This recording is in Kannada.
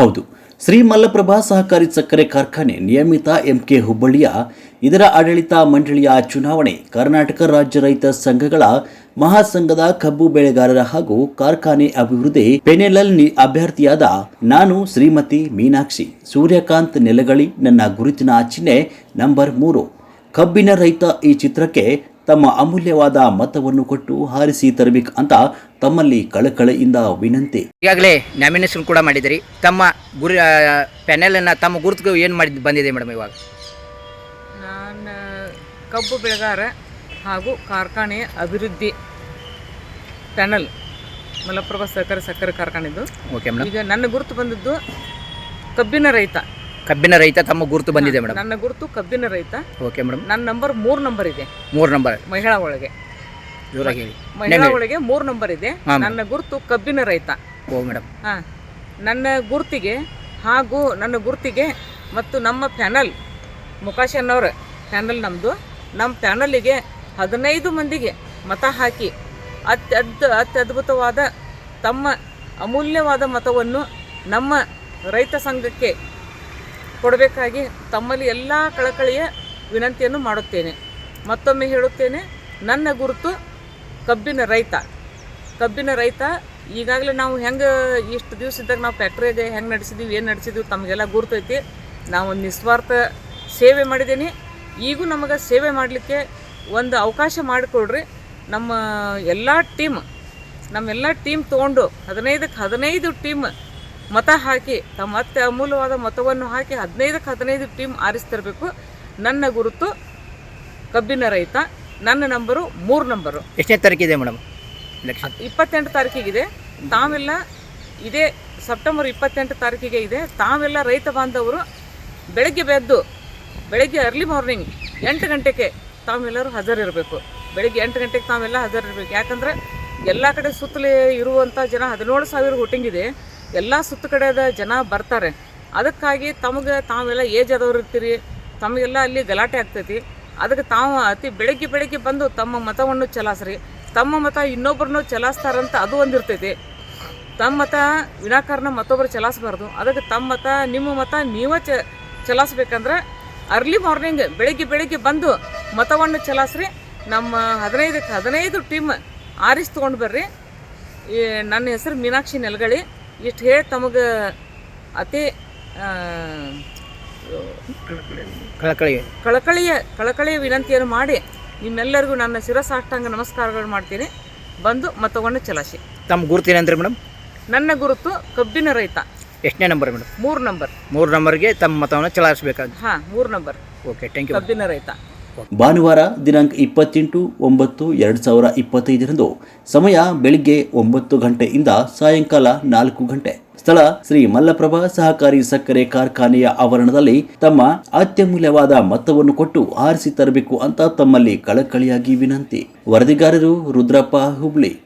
ಹೌದು. ಶ್ರೀ ಮಲ್ಲಪ್ರಭಾ ಸಹಕಾರಿ ಸಕ್ಕರೆ ಕಾರ್ಖಾನೆ ನಿಯಮಿತ ಎಂಕೆ ಹುಬ್ಬಳ್ಳಿಯ ಇದರ ಆಡಳಿತ ಮಂಡಳಿಯ ಚುನಾವಣೆ ಕರ್ನಾಟಕ ರಾಜ್ಯ ರೈತ ಸಂಘಗಳ ಮಹಾಸಂಘದ ಕಬ್ಬು ಬೆಳೆಗಾರರ ಹಾಗೂ ಕಾರ್ಖಾನೆ ಅಭಿವೃದ್ಧಿ ಪೆನೆಲಲ್ ಅಭ್ಯರ್ಥಿಯಾದ ನಾನು ಶ್ರೀಮತಿ ಮೀನಾಕ್ಷಿ. ಸೂರ್ಯಕಾಂತ್ ನೆಲಗಳಿ ನನ್ನ ಗುರುತಿನ ಚಿಹ್ನೆ ನಂಬರ್ ಮೂರು. ಕಬ್ಬಿನ ರೈತ ಈ ಚಿತ್ರಕ್ಕೆ ತಮ್ಮ ಅಮೂಲ್ಯವಾದ ಮತವನ್ನು ಕೊಟ್ಟು ಹಾರಿಸಿ ತರಬೇಕು ಅಂತ ತಮ್ಮಲ್ಲಿ ಕಳಕಳೆಯಿಂದ ವಿನಂತಿ. ಈಗಾಗಲೇ ನಾಮಿನೇಷನ್ ಕೂಡ ಮಾಡಿದಿರಿ ತಮ್ಮ ಗುರಿ ಪ್ಯಾನೆಲನ್ನು ತಮ್ಮ ಗುರುತು ಏನು ಮಾಡಿದ್ದು ಬಂದಿದೆ ಮೇಡಮ್ ಇವಾಗ? ನಾನು ಕಬ್ಬು ಬೆಳೆಗಾರ ಹಾಗೂ ಕಾರ್ಖಾನೆ ಅಭಿವೃದ್ಧಿ ಪ್ಯಾನಲ್ ಮಲಪ್ರಭಾ ಸಹಕಾರಿ ಸಕ್ಕರೆ ಕಾರ್ಖಾನೆದು. ಓಕೆ ಮೇಡಮ್ ಈಗ ನನ್ನ ಗುರುತು ಬಂದದ್ದು ಕಬ್ಬಿನ ರೈತ. ಕಬ್ಬಿನ ರೈತ ತಮ್ಮ ಗುರುತು ಬಂದಿದೆ ಮೇಡಮ್. ನನ್ನ ಗುರುತು ಕಬ್ಬಿನ ರೈತ. Okay madam. ನನ್ನ ನಂಬರ್ ಮೂರ್ ನಂಬರ್ ಇದೆ. ಮೂರ್ ನಂಬರ್. ಮಹಿಳಾ ಒಳಗೆ. ಜೋರಾಗಿ ಹೇಳಿ. ಮಹಿಳಾ ಒಳಗೆ ಮೂರ್ ನಂಬರ್ ಇದೆ. ಹಾ. ನನ್ನ ಗುರುತು ಕಬ್ಬಿನ ರೈತ. ಓ ಮೇಡಮ್. ಹಾ ನನ್ನ ಗುರುತಿಗೆ ಹಾಗೂ ನನ್ನ ಗುರುತಿಗೆ ಮತ್ತು ನಮ್ಮ ಪ್ಯಾನಲ್ ಮುಕಾಶನ್ ಪ್ಯಾನಲ್ ನಮ್ಮದು ನಮ್ಮ ಪ್ಯಾನಲಿಗೆ ಹದಿನೈದು ಮಂದಿಗೆ ಮತ ಹಾಕಿ ಅತ್ಯದ್ ಅತ್ಯದ್ಭುತವಾದ ತಮ್ಮ ಅಮೂಲ್ಯವಾದ ಮತವನ್ನು ನಮ್ಮ ರೈತ ಸಂಘಕ್ಕೆ ಕೊಡಬೇಕಾಗಿ ತಮ್ಮಲ್ಲಿ ಎಲ್ಲ ಕಳಕಳಿಯ ವಿನಂತಿಯನ್ನು ಮಾಡುತ್ತೇನೆ. ಮತ್ತೊಮ್ಮೆ ಹೇಳುತ್ತೇನೆ, ನನ್ನ ಗುರುತು ಕಬ್ಬಿನ ರೈತ. ಕಬ್ಬಿನ ರೈತ, ಈಗಾಗಲೇ ನಾವು ಹೆಂಗೆ ಇಷ್ಟು ದಿವಸ ಇದ್ದಾಗ ನಾವು ಫ್ಯಾಕ್ಟ್ರಿಗೆ ಹೆಂಗೆ ನಡೆಸಿದ್ದೀವಿ ಏನು ನಡೆಸಿದ್ದೀವಿ ತಮಗೆಲ್ಲ ಗುರುತೈತಿ. ನಾವು ನಿಸ್ವಾರ್ಥ ಸೇವೆ ಮಾಡಿದ್ದೀನಿ. ಈಗೂ ನಮಗೆ ಸೇವೆ ಮಾಡಲಿಕ್ಕೆ ಒಂದು ಅವಕಾಶ ಮಾಡಿಕೊಡ್ರಿ. ನಮ್ಮ ಎಲ್ಲ ಟೀಮ್ ನಮ್ಮೆಲ್ಲ ಟೀಮ್ ತೊಗೊಂಡು ಹದಿನೈದಕ್ಕೆ ಹದಿನೈದು ಟೀಮ್ ಮತ ಹಾಕಿ ತಮ್ಮ ಮತ್ತೆ ಅಮೂಲ್ಯವಾದ ಮತವನ್ನು ಹಾಕಿ ಹದಿನೈದಕ್ಕೆ ಹದಿನೈದು ಟೀಮ್ ಆರಿಸ್ತಿರ್ಬೇಕು. ನನ್ನ ಗುರುತು ಕಬ್ಬಿನ ರೈತ ನನ್ನ ನಂಬರು ಮೂರು ನಂಬರು. ಎಷ್ಟನೇ ತಾರೀಕಿದೆ ಮೇಡಮ್? ಇಪ್ಪತ್ತೆಂಟು ತಾರೀಕಿಗಿದೆ. ತಾವೆಲ್ಲ ಇದೇ ಸೆಪ್ಟೆಂಬರ್ ಇಪ್ಪತ್ತೆಂಟು ತಾರೀಕಿಗೆ ಇದೆ. ತಾವೆಲ್ಲ ರೈತ ಬಾಂಧವರು ಬೆಳಗ್ಗೆ ಬೆದ್ದು ಬೆಳಗ್ಗೆ ಅರ್ಲಿ ಮಾರ್ನಿಂಗ್ ಎಂಟು ಗಂಟೆಗೆ ತಾವೆಲ್ಲರೂ ಹಾಜರಿರಬೇಕು. ಬೆಳಗ್ಗೆ ಎಂಟು ಗಂಟೆಗೆ ತಾವೆಲ್ಲ ಹಾಜರಿರಬೇಕು. ಯಾಕಂದ್ರೆ ಎಲ್ಲ ಕಡೆ ಸುತ್ತಲೇ ಇರುವಂಥ ಜನ ಹದಿನೇಳು ಸಾವಿರ ವೋಟಿಂಗ್ ಇದೆ. ಎಲ್ಲ ಸುತ್ತ ಕಡೆದ ಜನ ಬರ್ತಾರೆ. ಅದಕ್ಕಾಗಿ ತಮಗೆ ತಾವೆಲ್ಲ ಏಜ್ ಆದವ್ರು ಇರ್ತೀರಿ, ತಮಗೆಲ್ಲ ಅಲ್ಲಿ ಗಲಾಟೆ ಆಗ್ತೈತಿ. ಅದಕ್ಕೆ ತಾವು ಅತಿ ಬೆಳಗ್ಗೆ ಬೆಳಗ್ಗೆ ಬಂದು ತಮ್ಮ ಮತವನ್ನು ಚಲಾಸ್ರಿ. ತಮ್ಮ ಮತ ಇನ್ನೊಬ್ಬರನ್ನು ಚಲಾಯಿಸ್ತಾರಂತ ಅದು ಒಂದಿರ್ತೈತಿ. ತಮ್ಮ ಮತ ವಿನಾಕಾರಣ ಮತ್ತೊಬ್ಬರು ಚಲಾಯಿಸಬಾರ್ದು ಅದಕ್ಕೆ ತಮ್ಮ ಮತ, ನಿಮ್ಮ ಮತ ನೀವೇ ಚ ಚಲಾಯಿಸ್ಬೇಕಂದ್ರೆ ಅರ್ಲಿ ಮಾರ್ನಿಂಗ್ ಬೆಳಗ್ಗೆ ಬೆಳಗ್ಗೆ ಬಂದು ಮತವನ್ನು ಚಲಾಯಿಸ್ರಿ ನಮ್ಮ ಹದಿನೈದಕ್ಕೆ ಹದಿನೈದು ಟೀಮ್ ಆರಿಸಿ ತೊಗೊಂಡು ಬರ್ರಿ. ನನ್ನ ಹೆಸರು ಮೀನಾಕ್ಷಿ ನೆಲಗಳಿ. ಇಷ್ಟು ಹೇಳಿ ತಮಗೆ ಅತಿ ಕಳಕಳಿಯ ಕಳಕಳಿ. ಕಳಕಳಿಯ ಕಳಕಳಿಯ ವಿನಂತಿಯನ್ನು ಮಾಡಿ ನಿಮ್ಮೆಲ್ಲರಿಗೂ ನನ್ನ ಶಿರಸಾಷ್ಟಾಂಗ ನಮಸ್ಕಾರಗಳು ಮಾಡ್ತೀನಿ. ಬಂದು ಮತವನ್ನು ಚಲಾಯಿಸಿ ತಮ್ಮ ಗುರುತು ಏನಂದ್ರೆ ಮೇಡಮ್? ನನ್ನ ಗುರುತು ಕಬ್ಬಿನ ರೈತ. ಎಷ್ಟನೇ ನಂಬರ್ ಮೇಡಮ್? ಮೂರು ನಂಬರ್ ಮೂರು ನಂಬರ್ಗೆ ತಮ್ಮ ಮತವನ್ನು ಚಲಾಯಿಸಬೇಕಾಗಿ ಹಾಂ ಮೂರು ನಂಬರ್ ಓಕೆ ಥ್ಯಾಂಕ್ ಯು ಕಬ್ಬಿನ ರೈತ. ಭಾನುವಾರ ದಿನಾಂಕ ಇಪ್ಪತ್ತೆಂಟು ಒಂಬತ್ತು ಎರಡು ಸಾವಿರ ಇಪ್ಪತ್ತೈದರಂದು ಸಮಯ ಬೆಳಿಗ್ಗೆ ಒಂಬತ್ತು ಗಂಟೆಯಿಂದ ಸಾಯಂಕಾಲ ನಾಲ್ಕು ಗಂಟೆ. ಸ್ಥಳ ಶ್ರೀ ಮಲ್ಲಪ್ರಭಾ ಸಹಕಾರಿ ಸಕ್ಕರೆ ಕಾರ್ಖಾನೆಯ ಆವರಣದಲ್ಲಿ ತಮ್ಮ ಅತ್ಯಮೂಲ್ಯವಾದ ಮತವನ್ನು ಕೊಟ್ಟು ಆರಿಸಿ ತರಬೇಕು ಅಂತ ತಮ್ಮಲ್ಲಿ ಕಳಕಳಿಯಾಗಿ ವಿನಂತಿ. ವರದಿಗಾರರು ರುದ್ರಪ್ಪ ಹುಬ್ಳಿ.